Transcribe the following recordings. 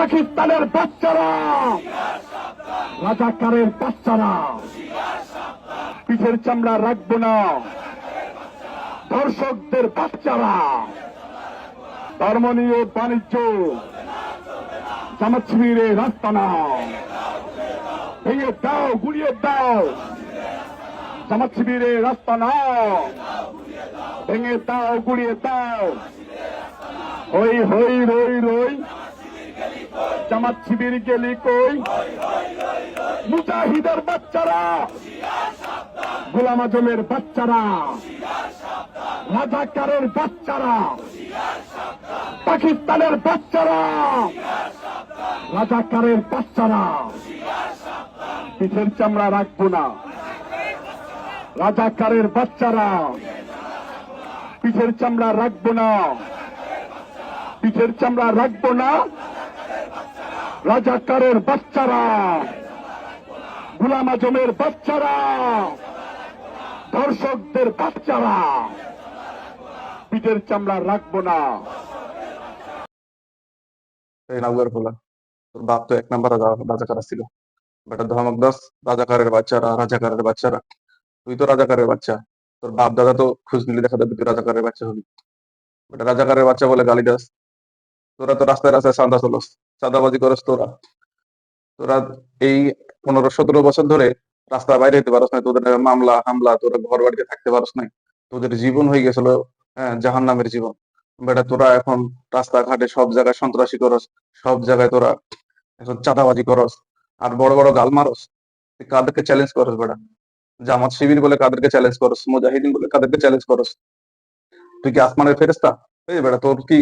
পাকিস্তানের বাচ্চারা, রাজাকারের বাচ্চারা, পিঠের চামড়া রাখব না। দর্শকদের বাচ্চারা ধর্ম নিয়ে বাণিজ্য, জামাত রাস্তা না ভেঙে দাও গুড়িয়ে দাও। জামাত রাস্তা না ভেঙে দাও গুড়িয়ে দাও। হই হই, রই রই। জামাত শিবির গেলি কই? মুজাহিদের বাচ্চারা গোলাম আজমের বাচ্চারা, রাজাকারের বাচ্চারা, পাকিস্তানের বাচ্চারা, রাজাকারের বাচ্চারা। পিঠের চামড়া রাখব না। রাজাকারের বাচ্চারা, পিঠের চামড়া রাখব না। পিঠের চামড়া রাখব না। রাজাকারের বাচ্চারা, গুলাম আজমের বাচ্চারা দর্শকদের বাচ্চারা, পিঠের চামড়া রাখব না। বাপ তো এক নাম্বার রাজাকার ছিল। বেটা ধমক দাস, রাজাকারের বাচ্চারা রাজাকারের বাচ্চারা। তুই তো রাজাকারের বাচ্চা। তোর বাপ দাদা তো খোঁজ নিলে দেখা যাবে তুই রাজাকারের বাচ্চা হবি। বেটা রাজাকারের বাচ্চা বলে গালি দাস। তোরা তো রাস্তায় রাস্তায় সাদা চলস সাদাবাজি করস তোরা। তোরা এই পনেরো সতেরো বছর ধরে রাস্তার বাইরে যেতে পারস না তোদের মামলা, হামলা, তোরা ঘর বাড়িতে থাকতে পারস নাই। তোদের জীবন হয়ে গেছিল হ্যাঁ জাহান নামের জীবন। বেটা, তোরা এখন রাস্তাঘাটে সব জায়গায় সন্ত্রাসী করস, সব জায়গায় তোরা এখন চাঁদাবাজি করস, আর বড় বড় গাল মারস কাদেরকে চ্যালেঞ্জ করস বেটা? জামাত শিবির বলে কাদেরকে চ্যালেঞ্জ করস, মুজাহিদিন বলে কাদেরকে চ্যালেঞ্জ করস। তুই কি আসমানের ফেরেস্তা এই বেটা তোর কি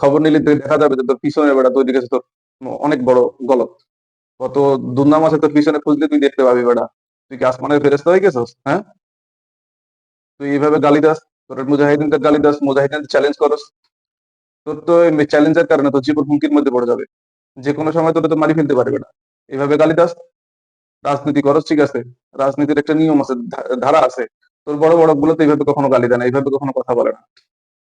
খবর নিলে দেখা যাবে যে তোর পিছনে বেটা তৈরি গেছে তোর অনেক বড় গলত। কত দুর্নাম আছে তোর পিছনে খুঁজলে তুই দেখতে পাবি বেটা তুই কি আসমানের ফেরেস্তা হয়ে গেছিস হ্যাঁ? তুই এইভাবে গালি দাস, তোর মুজাহিদিনদের গালি দাস, মুজাহিদিনদের চ্যালেঞ্জ করস। তোর তো চ্যালেঞ্জের কারণে তোর জীবন হুমকির মধ্যে পড়ে যাবে। যে কোনো সময় তোর তো মারি ফেলতে পারবে না এইভাবে গালি দাস, রাজনীতি করস, ঠিক আছে? রাজনীতির একটা নিয়ম আছে ধারা আছে। তোর বড় বড়গুলো তো এইভাবে কখনো গালি দেয় না, এইভাবে কখনো কথা বলে না।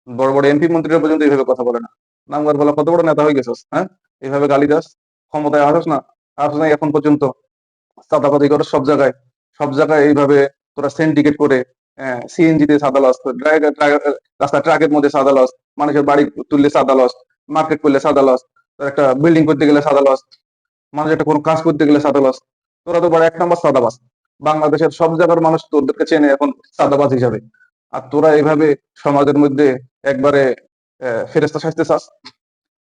বড় বড় এমপি মন্ত্রীরা পর্যন্ত এইভাবে কথা বলে না। নামগার বলা কত বড় নেতা হয়ে গেছিস হ্যাঁ? এইভাবে গালি দাস, ক্ষমতায় আসস না আসস না এখন পর্যন্ত। চাঁদাবাদি করস সব জায়গায় সব জায়গায় এইভাবে তোরা সিন্ডিকেট করে সিএনজি তে সাদা লস রাস্তা ট্রাকের মধ্যে সাদা লস মানুষের বাড়ি তুললে সাদা লস মার্কেট করলে সাদা লস একটা বিল্ডিং করতে গেলে সাদা লস মানুষ একটা কোনো কাজ করতে গেলে সাদা লস তোরা তো বড় এক নম্বর সাদাবাস বাংলাদেশের সব জায়গার মানুষ তোদেরকে চেনে এখন সাদাবাজ হিসাবে। আর তোরা এইভাবে সমাজের মধ্যে একবারে ফেরেস্তা সাজতে চাস?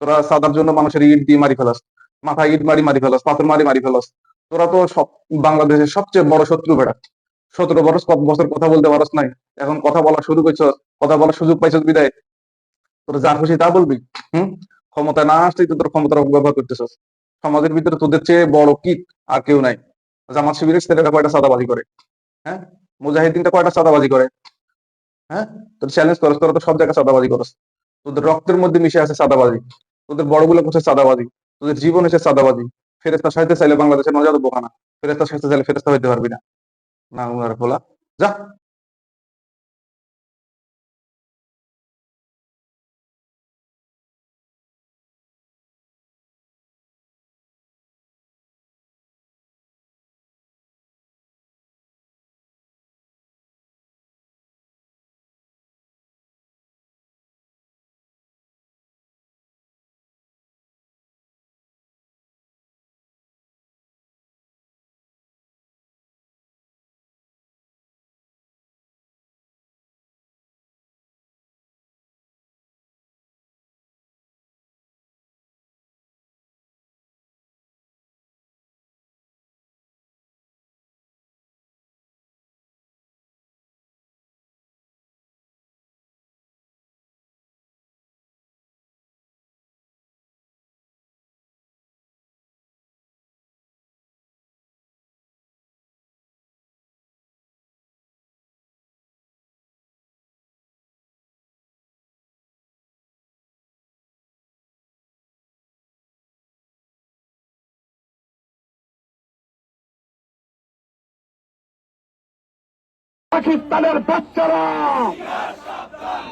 তোরা সাদার জন্য মানুষের ইট দিয়ে মারি ফেলাস। মাথায় ইট মারি মারি ফেলাস, পাথর মারি মারি ফেলাস। তোরা তো সব বাংলাদেশের সবচেয়ে বড় শত্রু বেড়া। সতেরো বছর কত বছর কথা বলতে পারস নাই। এখন কথা বলা শুরু করছ, কথা বলার সুযোগ পাইছস বিদায়। তোরা যা খুশি তা বলবি, হম? ক্ষমতা না আসলেই তো তোর ক্ষমতার অপব্যবহার করতেছস। সমাজের ভিতরে তোদের চেয়ে বড় কিট আর কেউ নাই। জামাত শিবিরের ছেলেরা কয়টা সাদাবাজি করে হ্যাঁ? মুজাহিদিনটা কয়টা সাদাবাজি করে? হ্যাঁ? তোর চ্যালেঞ্জ করস, তোরা তো সব জায়গায় সাদাবাজি করস। তোদের রক্তের মধ্যে মিশে আছে সাদাবাজি তোদের বড়গুলো করছে সাদাবাজি তোদের জীবন হচ্ছে সাদাবাজি ফেরেস্তা সাইতে চাইলে বাংলাদেশের মজা তো নজাদ বোকানা ফেরেস্তা সাইতে চাইলে ফেরেস্তা হইতে পারবি না। না বলা যা। পাকিস্তানের বাচ্চারা,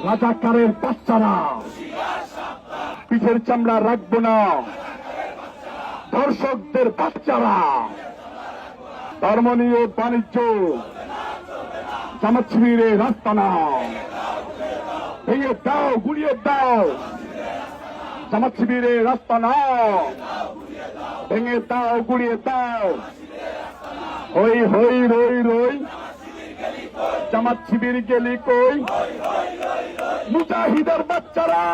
রাজাকারের বাচ্চারা, পিঠের চামড়া রাখব না। ধর্ষকদের বাচ্চারা ধর্ম নিয়ে বাণিজ্য, জামাত রাস্তা নাও। ভেঙে দাও গুড়িয়ে দাও। জামাত রাস্তা নাও। ভেঙে দাও গুড়িয়ে দাও। হই হই রই জামাত শিবির গেলি কই? মুজাহিদের বাচ্চারা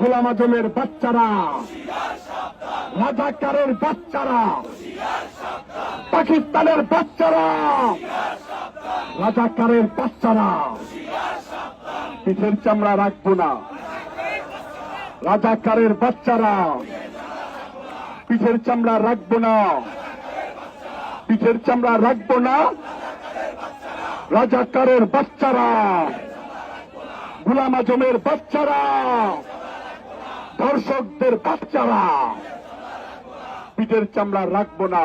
গোলাম আজমের বাচ্চারা রাজাকারের বাচ্চারা, পাকিস্তানের বাচ্চারা, রাজাকারের বাচ্চারা। পিঠের চামড়া রাখব না। রাজাকারের বাচ্চারা, পিঠের চামড়া রাখব না। পিঠের চামড়া রাখব না। রাজাকারের বাচ্চারা গুলাম আজমের বাচ্চারা ধর্ষকদের বাচ্চারা পিঠের চামড়া রাখব না।